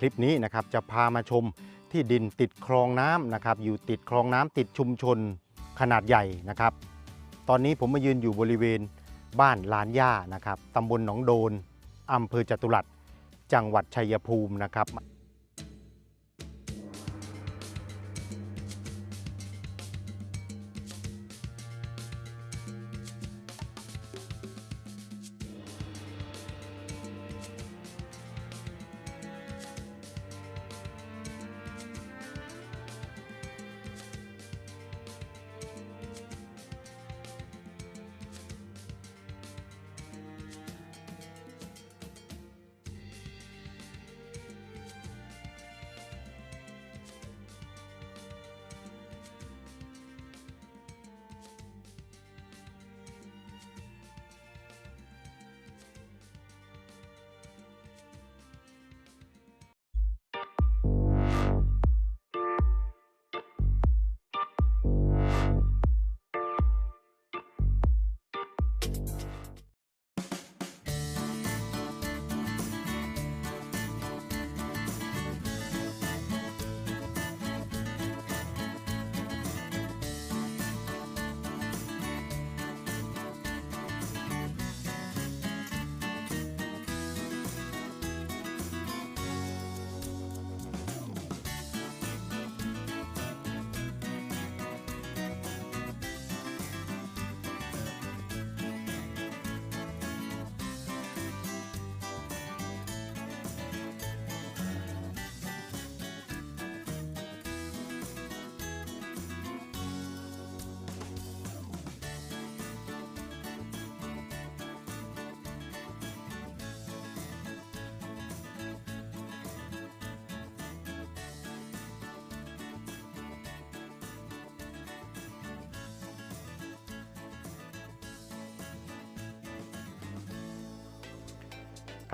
คลิปนี้นะครับจะพามาชมที่ดินติดคลองน้ำนะครับอยู่ติดคลองน้ำติดชุมชนขนาดใหญ่นะครับ ตอนนี้ผมมายืนอยู่บริเวณบ้านลานย่านะครับตำบลหนองโดนอำเภอจตุรัสจังหวัดชัยภูมินะครับ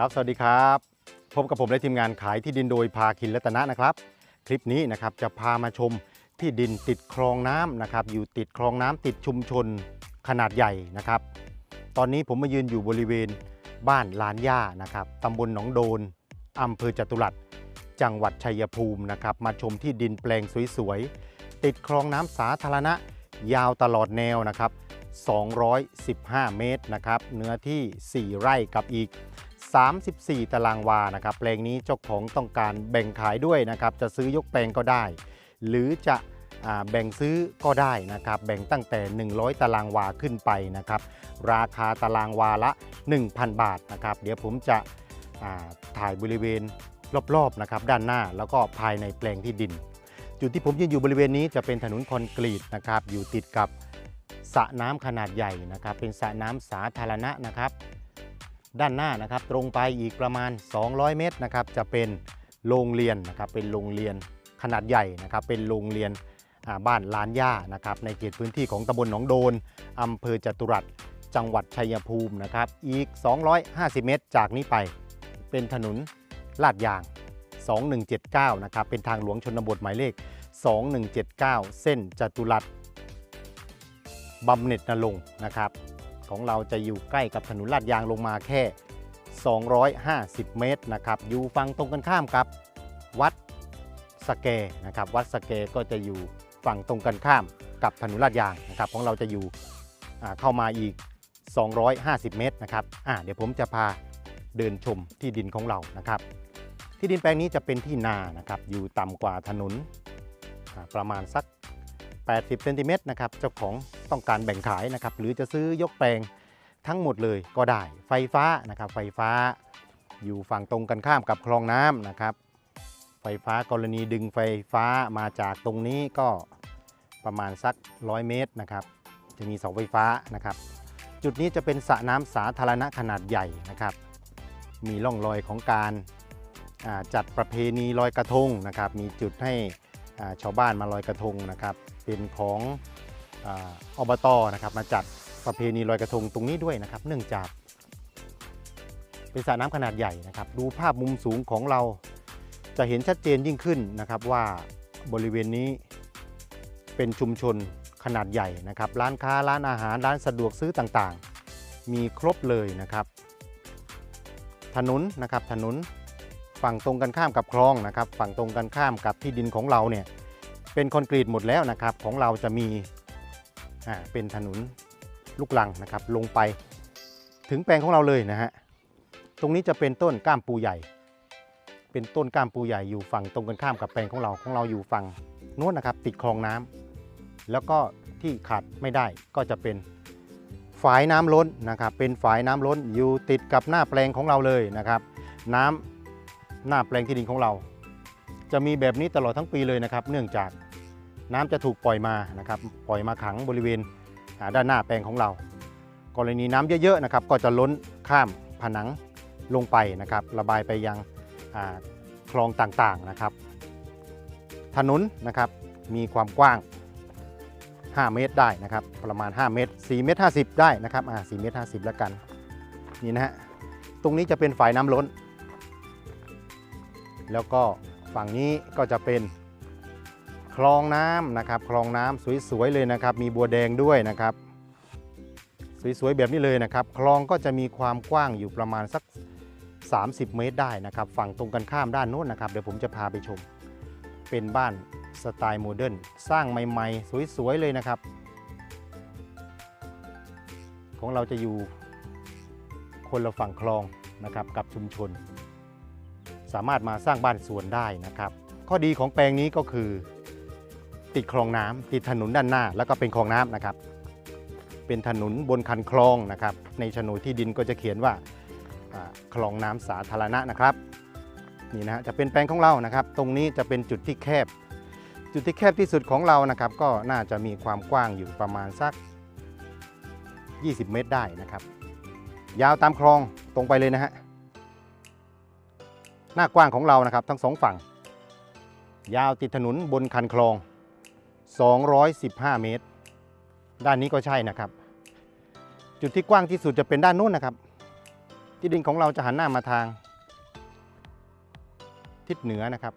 ครับ สวัสดีครับ พบกับผมและทีมงานขายที่ดินโดยพาคินรัตนะนะครับ คลิปนี้นะครับจะพามาชมที่ดินติดคลองน้ำนะครับ อยู่ติดคลองน้ำติดชุมชนขนาดใหญ่นะครับ ตอนนี้ผมมายืนอยู่บริเวณบ้านลานย่านะครับตำบลหนองโดนอำเภอจตุรัสจังหวัดชัยภูมินะครับ มาชมที่ดินแปลงสวยๆ ติดคลองน้ำสาธารณะ ยาวตลอดแนวนะครับ 215 เมตรนะครับ เนื้อที่ 4 ไร่กับอีก 34 ตารางวานะครับแปลงนี้เจ้าของต้องการแบ่งขายด้วยนะครับจะซื้อยกแปลงก็ได้ หรือจะแบ่งซื้อก็ได้นะครับแบ่งตั้งแต่ 100 ตารางวาขึ้นไปนะครับราคาตารางวาละ 1,000 บาทนะครับเดี๋ยวผมจะถ่ายบริเวณรอบๆนะครับด้านหน้าแล้วก็ภายในแปลงที่ดิน จุดที่ผมยืนอยู่บริเวณนี้จะเป็นถนนคอนกรีตนะครับอยู่ติดกับสระน้ำขนาดใหญ่นะครับเป็นสระน้ำสาธารณะนะครับ ด้านหน้านะครับ ตรงไปอีกประมาณ 200 เมตรนะครับ จะเป็นโรงเรียนนะครับ เป็นโรงเรียนขนาดใหญ่นะครับ เป็นโรงเรียนบ้านลานย่านะครับ ในเขตพื้นที่ของตำบลหนองโดนอำเภอจตุรัสจังหวัดชัยภูมินะครับ อีก 250 เมตรจากนี้ไป เป็นถนนลาดยาง 2179 นะครับ เป็นทางหลวงชนบทหมายเลข 2179 เส้นจตุรัสบำเหน็จนรงค์นะครับ ของเราจะอยู่ใกล้กับถนนลาดยางลงมาแค่ 250 เมตรนะครับอยู่ฝั่งตรงกันข้ามกับวัดสแกนะครับวัดสแกก็จะอยู่ฝั่งตรงกันข้ามกับถนนลาดยางนะครับของเราจะอยู่เข้ามาอีก 250 เมตรนะครับเดี๋ยวผมจะพาเดินชมที่ดินของเรานะครับ ที่ดินแปลงนี้จะเป็นที่นานะครับอยู่ต่ำกว่าถนนประมาณสัก 80 เซนติเมตรนะครับเจ้าของ ต้องการแบ่งขายนะครับหรือจะซื้อยกแปลงทั้งหมดเลยก็ได้ไฟฟ้านะครับไฟฟ้าอยู่ฝั่งตรงกันข้ามกับคลองน้ำนะครับ ไฟฟ้ากรณีดึงไฟฟ้ามาจากตรงนี้ก็ประมาณสัก 100 เมตรนะครับ จะมีเสาไฟฟ้านะครับ จุดนี้จะเป็นสระน้ำสาธารณะขนาดใหญ่นะครับ มีร่องรอยของการาจัดประเพณีลอยกระทงนะครับ มีจุดให้าชาวบ้านมาลอยกระทงนะครับ เป็นของ อบตนะครับมาจัดประเพณีลอยกระทงตรงนี้ด้วยนะครับ เนื่องจากเป็นสระน้ำขนาดใหญ่นะครับ ดูภาพมุมสูงของเราจะเห็นชัดเจนยิ่งขึ้นนะครับว่าบริเวณนี้เป็นชุมชนขนาดใหญ่นะครับ ร้านค้าร้านอาหารร้านสะดวกซื้อต่างๆ มีครบเลยนะครับ ถนนนะครับถนนฝั่งตรงกันข้ามกับคลองนะครับ ฝั่งตรงกันข้ามกับที่ดินของเราเนี่ยเป็นคอนกรีตหมดแล้วนะครับ ของเราจะมี เป็นถนนลูกลังนะครับ ลงไปถึงแปลงของเราเลยนะฮะ ตรงนี้จะเป็นต้นก้ามปูใหญ่ เป็นต้นก้ามปูใหญ่อยู่ฝั่งตรงกันข้ามกับแปลงของเรา ของเราอยู่ฝั่งนู้นนะครับ ติดคลองน้ำแล้วก็ที่ขาดไม่ได้ก็จะเป็นฝายน้ำล้นนะครับ เป็นฝายน้ำล้นอยู่ติดกับหน้าแปลงของเราเลยนะครับ น้ำหน้าแปลงที่ดินของเรา จะมีแบบนี้ตลอดทั้งปีเลยนะครับ เนื่องจาก น้ำจะถูกปล่อยมานะครับปล่อยมาขังบริเวณด้านหน้าแปลงของเรา กรณีน้ำเยอะๆนะครับก็จะล้นข้ามผนังลงไปนะครับ ระบายไปยังคลองต่างๆนะครับ ถนนนะครับมีความกว้าง 5 เมตรได้นะครับ ประมาณ 5 เมตร 4 เมตร 50 ได้นะครับอ่า4เมตร 50 แล้วกัน นี่นะฮะ ตรงนี้จะเป็นฝายน้ำล้น แล้วก็ฝั่งนี้ก็จะเป็น คลองน้ำนะครับ คลองน้ำสวยๆเลยนะครับ มีบัวแดงด้วยนะครับ สวยๆแบบนี้เลยนะครับ คลองก็จะมีความกว้างอยู่ประมาณสัก 30 เมตรได้นะครับ ฝั่งตรงกันข้ามด้านโน้นนะครับ เดี๋ยวผมจะพาไปชม เป็นบ้านสไตล์โมเดิร์นสร้างใหม่ๆ สวยๆเลยนะครับ ของเราจะอยู่คนละฝั่งคลองนะครับกับชุมชน สามารถมาสร้างบ้านสวนได้นะครับ ข้อดีของแปลงนี้ก็คือ ติดคลองน้ำติดถนนด้านหน้า แล้วก็เป็นคลองน้ำนะครับ เป็นถนนบนคันคลองนะครับ ในโฉนดที่ดินก็จะเขียนว่าคลองน้ำสาธารณะนะครับนี่นะฮะจะเป็นแปลงของเรานะครับ ตรงนี้จะเป็นจุดที่แคบ จุดที่แคบที่สุดของเรานะครับ ก็น่าจะมีความกว้างอยู่ประมาณสัก 20 เมตรได้นะครับ ยาวตามคลองตรงไปเลยนะฮะหน้ากว้างของเรานะครับ ทั้งสองฝั่ง ยาวติดถนนบนคันคลอง 215 เมตร ด้านนี้ก็ใช่นะครับ จุดที่กว้างที่สุดจะเป็นด้านนู้นนะครับ ที่ดินของเราจะหันหน้ามาทาง ทิศเหนือนะครับ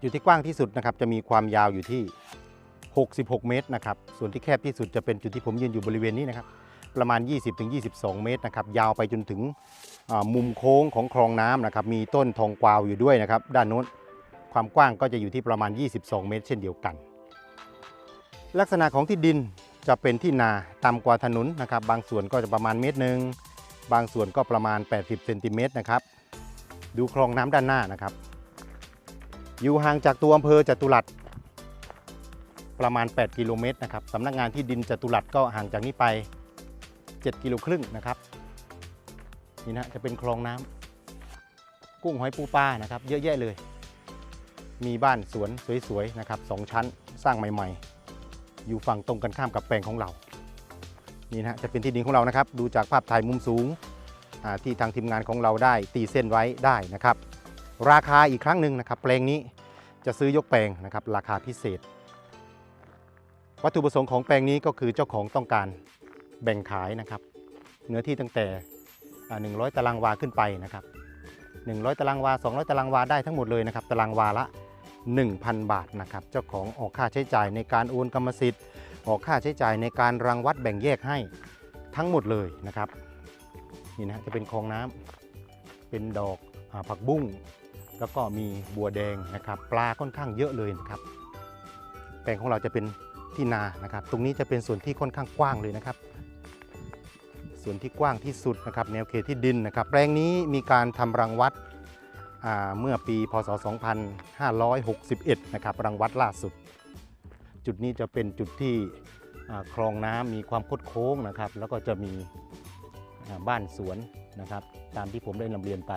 จุดที่กว้างที่สุดนะครับจะมีความยาวอยู่ที่ 66 เมตรนะครับ ส่วนที่แคบที่สุดจะเป็นจุดที่ผมยืนอยู่บริเวณนี้นะครับ ประมาณ 20-22 เมตรนะครับ ยาวไปจนถึงมุมโค้งของคลองน้ำนะครับ มีต้นทองกวาวอยู่ด้วยนะครับ ด้านโน้น ความกว้างก็จะอยู่ที่ประมาณ 22 เมตร เช่นเดียวกัน ลักษณะของที่ดินจะเป็นที่นาต่ำกว่าถนนนะครับ บางส่วนก็จะประมาณเมตรหนึ่งบางส่วนก็ประมาณ 80 เซนติเมตรนะครับ ดูคลองน้ำด้านหน้านะครับ อยู่ห่างจากตัวอำเภอจตุรัสประมาณ 8 กิโลเมตรนะครับสำนักงานที่ดินจตุรัสก็ห่างจากนี้ไป 7 กิโลครึ่งนะครับ นี่นะจะเป็นคลองน้ำกุ้งหอยปูปลานะครับ เยอะแยะเลย มีบ้านสวนสวยๆนะครับสองชั้นสร้างใหม่ๆ อยู่ฝั่งตรงกันข้ามกับแปลงของเรา นี่นะจะเป็นที่ดินของเรานะครับ ดูจากภาพถ่ายมุมสูงที่ทางทีมงานของเราได้ตีเส้นไว้ได้นะครับ ราคาอีกครั้งหนึ่งนะครับ แปลงนี้จะซื้อยกแปลงนะครับ ราคาพิเศษ วัตถุประสงค์ของแปลงนี้ก็คือเจ้าของต้องการแบ่งขายนะครับ เนื้อที่ตั้งแต่อ่า100 ตารางวาขึ้นไปนะครับ 100 ตารางวา 200 ตารางวาได้ทั้งหมดเลยนะครับ ตารางวาละ 1,000 บาทนะครับเจ้าของออกค่าใช้จ่ายในการโอนกรรมสิทธิ์ ออกค่าใช้จ่ายในการรังวัดแบ่งแยกให้ทั้งหมดเลยนะครับนี่นะจะเป็นคลองน้ำเป็นดอกอผักบุ้ง แล้วก็มีบัวแดงนะครับ ปลาค่อนข้างเยอะเลยนะครับ แปลงของเราจะเป็นที่นานะครับ ตรงนี้จะเป็นส่วนที่ค่อนข้างกว้างเลยนะครับ ส่วนที่กว้างที่สุดนะครับ แนวเขตที่ดินนะครับ แปลงนี้มีการทำรังวัด เมื่อปีพศ 2561 นะครับรังวัดล่าสุด จุดนี้จะเป็นจุดที่คลองน้ำมีความคดโค้งนะครับ แล้วก็จะมีบ้านสวนนะครับ ตามที่ผมได้นำเรียนไป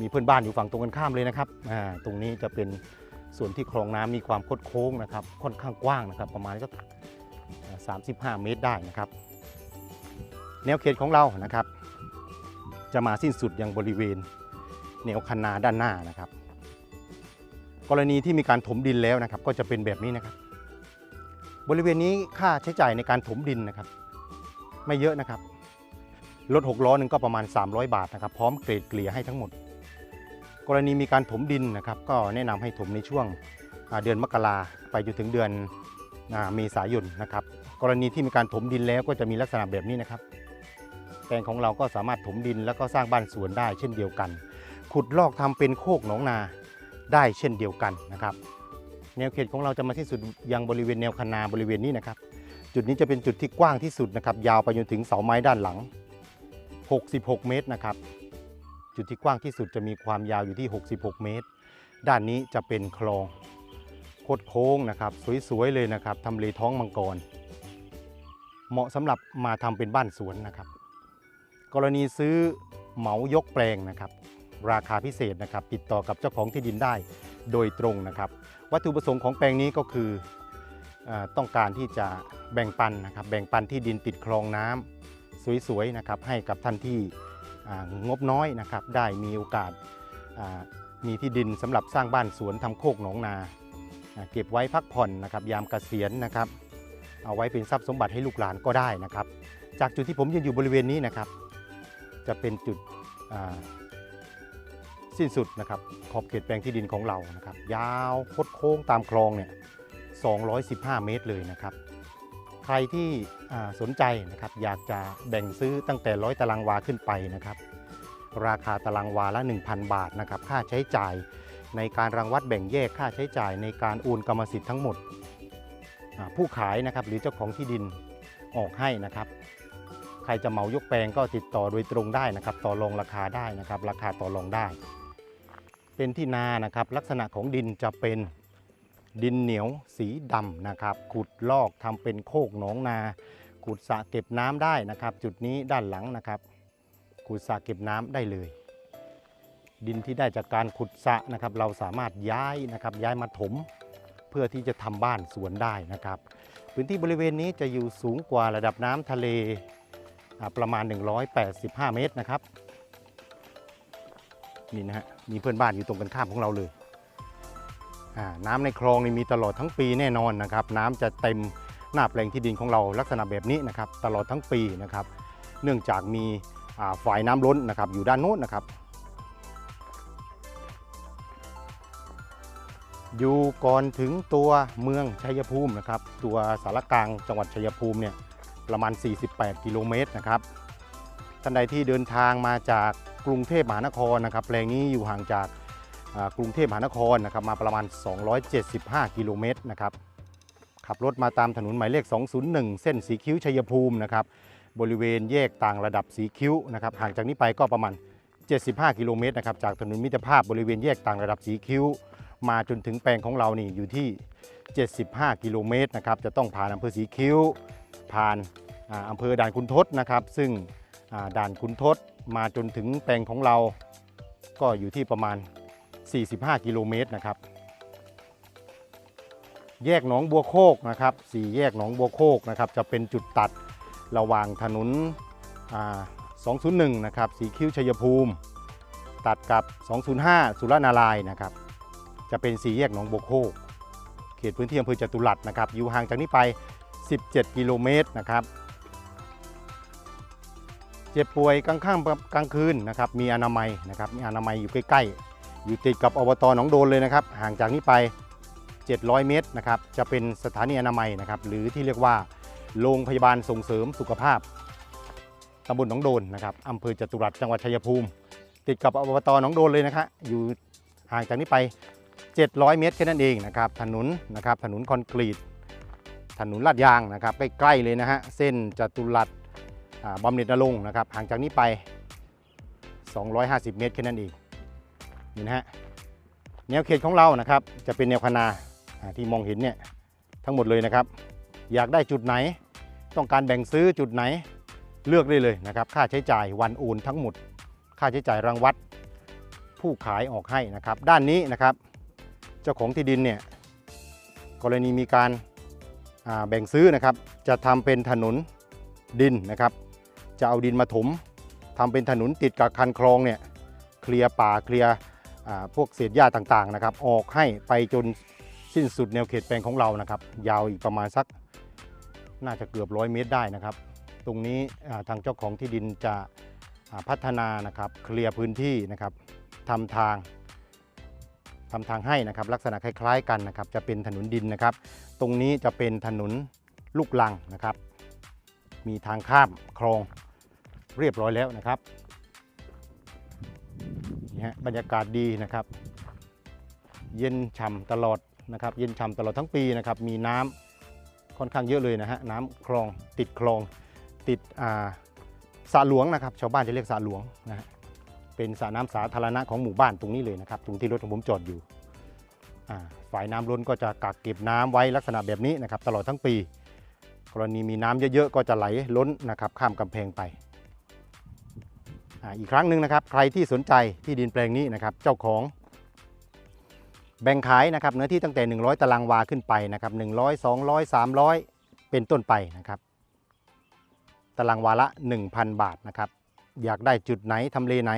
มีเพื่อนบ้านอยู่ฝั่งตรงกันข้ามเลยนะครับตรงนี้จะเป็นส่วนที่คลองน้ำมีความคดโค้งนะครับ ค่อนข้างกว้างนะครับ ประมาณสักอ่า35 เมตรได้นะครับ แนวเขตของเรานะครับ จะมาสิ้นสุดยังบริเวณ แนวคันนาด้านหน้านะครับ กรณีที่มีการถมดินแล้วนะครับ ก็จะเป็นแบบนี้นะครับ บริเวณนี้ค่าใช้จ่ายในการถมดินนะครับ ไม่เยอะนะครับรถหกล้อหนึ่งก็ประมาณ 300 บาทนะครับ พร้อมเกรดเกลี่ยให้ทั้งหมด กรณีมีการถมดินนะครับ ก็แนะนำให้ถมในช่วงเดือนมกราไปจนถึงเดือนเมษายนนะครับ กรณีที่มีการถมดินแล้วก็จะมีลักษณะแบบนี้นะครับ แปลงของเราก็สามารถถมดินแล้วก็สร้างบ้านสวนได้เช่นเดียวกัน ขุดลอกทำเป็นโคกหนองนาได้เช่นเดียวกันนะครับ แนวเขตของเราจะมาที่สุดยังบริเวณแนวคนนาบริเวณนี้นะครับ จุดนี้จะเป็นจุดที่กว้างที่สุดนะครับ ยาวไปจนถึงเสาไม้ด้านหลัง 66 เมตรนะครับ จุดที่กว้างที่สุดจะมีความยาวอยู่ที่ 66 เมตร ด้านนี้จะเป็นคลองโคดโค้งนะครับ สวยๆเลยนะครับทำเลท้องมังกร เหมาะสำหรับมาทำเป็นบ้านสวนนะครับ กรณีซื้อเหมายกแปลงนะครับ ราคาพิเศษนะครับติดต่อกับเจ้าของที่ดินได้โดยตรงนะครับ วัตถุประสงค์ของแปลงนี้ก็คืออต้องการที่จะแบ่งปันนะครับแบ่งปันที่ดินติดคลองน้ำสวยๆนะครับให้กับท่านที่งบน้อยนะครับได้มีโอกาสมีที่ดินสำหรับสร้างบ้านสวนทำโคกหนองนา เก็บไว้พักผ่อนนะครับยามเกษียณนะครับเอาไว้เป็นทรัพย์สมบัติให้ลูกหลานก็ได้นะครับ จากจุดที่ผมยืนอยู่บริเวณนี้นะครับ จะเป็นจุด สิ้นสุดนะครับขอบเขตแปลงที่ดินของเรานะครับ ยาวคดโค้งตามคลองเนี่ย 215 เมตรเลยนะครับ ใครที่สนใจนะครับอยากจะแบ่งซื้อตั้งแต่100ตารางวาขึ้นไปนะครับ ราคาตารางวาละ 1,000 บาทนะครับ ค่าใช้จ่ายในการรังวัดแบ่งแยกค่าใช้จ่ายในการโอนกรรมสิทธิ์ทั้งหมด ผู้ขายนะครับหรือเจ้าของที่ดินออกให้นะครับ ใครจะเหมายกแปลงก็ติดต่อโดยตรงได้นะครับ ต่อรองราคาได้นะครับ ราคาต่อรองได้ เป็นที่นานะครับ ลักษณะของดินจะเป็นดินเหนียวสีดำนะครับ ขุดลอกทำเป็นโคกหนองนา ขุดสระเก็บน้ำได้นะครับ จุดนี้ด้านหลังนะครับ ขุดสระเก็บน้ำได้เลย ดินที่ได้จากการขุดสระนะครับ เราสามารถย้ายนะครับย้ายมาถมเพื่อที่จะทำบ้านสวนได้นะครับ พื้นที่บริเวณนี้จะอยู่สูงกว่าระดับน้ำทะเลประมาณ 185 เมตรนะครับ นี่นะฮะมีเพื่อนบ้านอยู่ตรงกันข้ามของเราเลยน้ำในคลองนี่มีตลอดทั้งปีแน่นอนนะครับ น้ำจะเต็มหน้าแปลงที่ดินของเราลักษณะแบบนี้นะครับ ตลอดทั้งปีนะครับ เนื่องจากมีฝ่ายน้ำล้นนะครับ อยู่ด้านโน้นนะครับ อยู่ก่อนถึงตัวเมืองชัยภูมินะครับ ตัวสารกลางจังหวัดชัยภูมิเนี่ยประมาณ 48 กิโลเมตรนะครับท่านใดที่เดินทางมาจาก กรุงเทพมหานครนะครับแปลงนี้อยู่ห่างจากกรุงเทพมหานครนะครับมาประมาณ 275 กิโลเมตรนะครับขับรถมาตามถนนหมายเลข 201 เส้นสีคิ้วชัยภูมินะครับบริเวณแยกต่างระดับสีคิ้วนะครับห่างจากนี้ไปก็ประมาณ 75 กิโลเมตรนะครับจากถนนมิตรภาพบริเวณแยกต่างระดับสีคิ้ว มาจนถึงแปลงของเรานี่อยู่ที่ 75 กิโลเมตรนะครับจะต้องผ่านอำเภอสีคิ้ว ผ่านอำเภอด่านคุณทศนะครับ ซึ่งด่านคุณทศ มาจนถึงแปลงของเราก็อยู่ที่ประมาณ 45 กิโลเมตรนะครับ แยกหนองบัวโคกนะครับสี่แยกหนองบัวโคกนะครับ จะเป็นจุดตัดระหว่างถนน201 นะครับ สีคิ้วชัยภูมิ ตัดกับ 205 สุรนารายนะครับ จะเป็นสี่แยกหนองบัวโคก เขตพื้นที่อำเภอจตุรัสนะครับ อยู่ห่างจากนี้ไป 17 กิโลเมตรนะครับ เจ็บป่วยกลางค่ำกลางคืนนะครับมีอนามัยนะครับมีอนามัยอยู่ใกล้ๆ อยู่ติดกับอบตหนองโดนเลยนะครับ ห่างจากนี้ไป 700 เมตรนะครับจะเป็นสถานีอนามัยนะครับหรือที่เรียกว่าโรงพยาบาลส่งเสริมสุขภาพตำบลหนองโดนนะครับอำเภอจตุรัสจังหวัดชัยภูมิ ติดกับอบตหนองโดนเลยนะครับอยู่ห่างจากนี้ไป 700 เมตรแค่นั้นเองนะครับถนนนะครับถนนคอนกรีตถนนลาดยางนะครับใกล้ๆเลยนะฮะเส้นจตุรัส บำเหน็จนรงค์นะครับห่างจากนี้ไป 250 เมตรแค่นั้นเองนี่นะฮะแนวเขตของเรานะครับจะเป็นแนวคนาอ่าที่มองเห็นเนี่ยทั้งหมดเลยนะครับ อยากได้จุดไหน ต้องการแบ่งซื้อจุดไหนเลือกได้เลยนะครับ ค่าใช้จ่ายวันโอนทั้งหมด ค่าใช้จ่ายรังวัด ผู้ขายออกให้นะครับ ด้านนี้นะครับ เจ้าของที่ดินเนี่ยกรณีมีการแบ่งซื้อนะครับ จะทำเป็นถนนดินนะครับ จะเอาดินมาถมทำเป็นถนนติดกับคันคลองเนี่ยเคลียร์ป่าเคลียร์พวกเศษหญ้าต่างๆนะครับ ออกให้ไปจนสิ้นสุดแนวเขตแปลงของเรานะครับ ยาวอีกประมาณสักน่าจะเกือบร้อยเมตรได้นะครับ ตรงนี้ทางเจ้าของที่ดินจะพัฒนานะครับเคลียร์พื้นที่นะครับทำทางทำทางให้นะครับ ลักษณะคล้าย ๆ กันนะครับ จะเป็นถนนดินนะครับ ตรงนี้จะเป็นถนนลูกลังนะครับ มีทางข้ามคลอง เรียบร้อยแล้วนะครับนี่ฮะบรรยากาศดีนะครับ เย็นฉ่ำตลอดนะครับ เย็นฉ่ำตลอดทั้งปีนะครับ มีน้ำค่อนข้างเยอะเลยนะฮะน้ำคลองติดคลองติดอ่าสระหลวงนะครับ ชาวบ้านจะเรียกสระหลวงนะฮะเป็นสระน้ำสาธารณะของหมู่บ้านตรงนี้เลยนะครับ ตรงที่รถของผมจอดอยู่ฝ่ายน้ำล้นก็จะกักเก็บน้ำไว้ลักษณะแบบนี้นะครับ ตลอดทั้งปี กรณีมีน้ำเยอะๆก็จะไหลล้นนะครับ ข้ามกำแพงไป อีกครั้งหนึ่งนะครับ ใครที่สนใจที่ดินแปลงนี้นะครับ เจ้าของแบ่งขายนะครับเนื้อที่ตั้งแต่ 100 ตารางวาขึ้นไปนะครับ100 200 300 เป็นต้นไปนะครับ ตารางวาละ 1,000 บาทนะครับ อยากได้จุดไหนทำเลไหน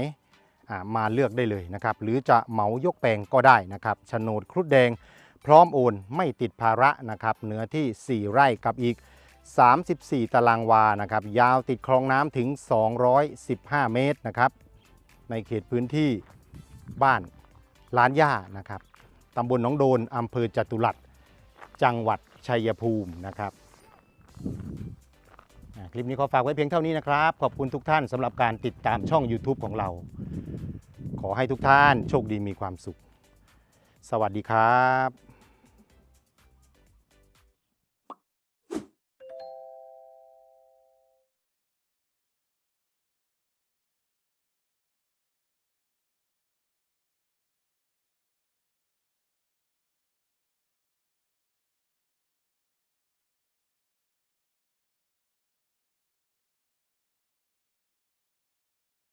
มาเลือกได้เลยนะครับ หรือจะเหมายกแปลงก็ได้นะครับโฉนดครุฑแดงพร้อมโอนไม่ติดภาระนะครับเนื้อที่ 4 ไร่กับอีก 34 ตารางวานะครับ ยาวติดคลองน้ำถึง 215 เมตรนะครับ ในเขตพื้นที่บ้านล้านย่านะครับตำบลหนองโดนอำเภอจตุรัสจังหวัดชัยภูมินะครับคลิปนี้ขอฝากไว้เพียงเท่านี้นะครับ ขอบคุณทุกท่านสำหรับการติดตามช่อง YouTube ของเรา ขอให้ทุกท่านโชคดีมีความสุข สวัสดีครับ